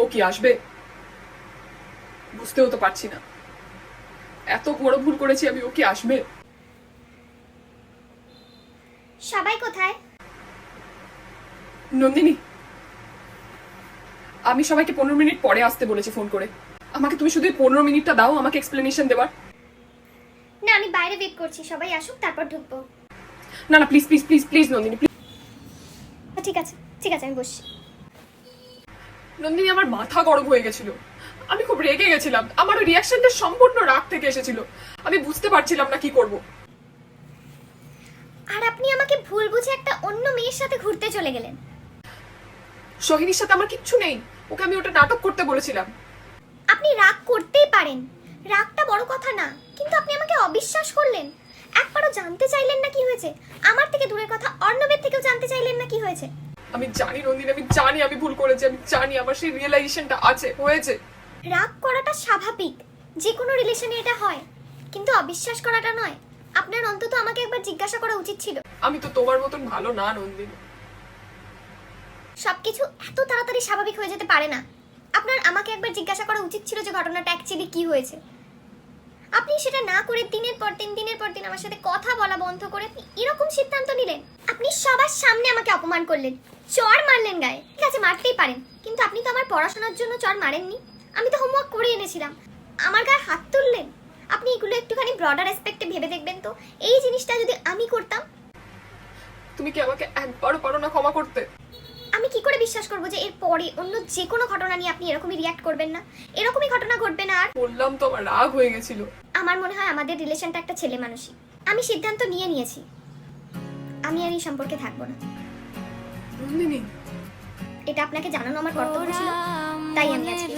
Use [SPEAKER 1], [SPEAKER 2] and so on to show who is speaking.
[SPEAKER 1] ও কি আসবে? বুঝতেও তো পারছি না। এত বড় ভুল করেছি আমি ও কি আসবে?
[SPEAKER 2] সবাই কোথায়?
[SPEAKER 1] নন্দিনী আমি সবাইকে পনেরো মিনিট পরে আসতে বলেছি ফোন করে। আমাকে তুমি শুধু পনেরো মিনিটটা দাও আমাকে এক্সপ্লেনেশন দেবার।
[SPEAKER 2] না আমি বাইরে ওয়েট করছি। সবাই আসুক তারপর ঢুকবো।
[SPEAKER 1] না না please please please please Nandini please
[SPEAKER 2] আচ্ছা, ঠিক আছে ঠিক আছে আমি বসছি।
[SPEAKER 1] নন্দিনী আমার মাথা গরম হয়ে গেছিল। আমি খুব রেগে গেছিলাম। আমার রিয়াকশনটা সম্পূর্ণ রাগ থেকে এসেছিল। আমি বুঝতে পারছিলাম না কি করব।
[SPEAKER 2] আর আপনি আমাকে ভুল বুঝে একটা অন্য মেয়ের সাথে ঘুরতে চলে গেলেন।
[SPEAKER 1] সোহিনীর সাথে আমার কিচ্ছু নেই। ওকে আমি ওটা নাটক করতে বলেছিলাম।
[SPEAKER 2] আপনি রাগ করতেই পারেন। রাগটা বড় কথা না কিন্তু আপনি আমাকে অবিশ্বাস করলেন। একবারও জানতে চাইলেন না কি হয়েছে। আমার থেকে দূরের কথা অর্ণবের থেকেও জানতে চাইলেন না কি হয়েছে।
[SPEAKER 1] আমি জানি নন্দিনী আমি জানি আমি ভুল করেছি আমি জানি আমার সেই রিয়েলাইজেশনটা আছে হয়েছে।
[SPEAKER 2] রাগ করাটা স্বাভাবিক যে কোনো রিলেশনে এটা হয়। কিন্তু অবিশ্বাস করাটা নয়। আপনার অন্তত আমাকে একবার জিজ্ঞাসা করা উচিত ছিল।
[SPEAKER 1] আমি তো তোমার মতন ভালো না নন্দিনী।
[SPEAKER 2] সবকিছু এত তাড়াতাড়ি স্বাভাবিক হয়ে যেতে পারে না। আপনার আমাকে একবার জিজ্ঞাসা করা উচিত ছিল যে ঘটনাটা অ্যাকচুয়ালি কি হয়েছে। আপনি সেটা না করে দিনের পর দিন, দিনের পর দিন আমার সাথে কথা বলা বন্ধ করে আপনি এরকম সিদ্ধান্ত নিলেন। আপনি সবার সামনে আমাকে অপমান করলেন। চর মারলেন গায়ে। ঠিক আছে, মারতেই পারেন। কিন্তু আপনি তো আমার পড়াশোনার জন্য চর মারেননি। আমি তো হোমওয়ার্ক করে এনেছিলাম। আমার গায়ে হাত তুললেন? আপনি এগুলো একটুখানি ব্রডার রেসপেক্টে ভেবে দেখবেন তো? এই জিনিসটা যদি আমি করতাম?
[SPEAKER 1] তুমি কি আমাকে একবারও পারো না ক্ষমা করতে?
[SPEAKER 2] করে করব যে এর পরে অন্য যে কোনো ঘটনা নিয়ে আপনি এরকমই রিয়াক্ট করবেন না। এরকমই ঘটনা ঘটবে না আর।
[SPEAKER 1] বললাম তো আমার রাগ হয়ে গেছিল।
[SPEAKER 2] আমার মনে হয় আমাদের রিলেশনটা একটা ছেলে মানুষই। আমি সিদ্ধান্ত নিয়ে নিয়েছি। আমি আর এই সম্পর্কে থাকব না। এটা আপনাকে জানানো আমার কর্তব্য ছিল। তাই আমি আজকে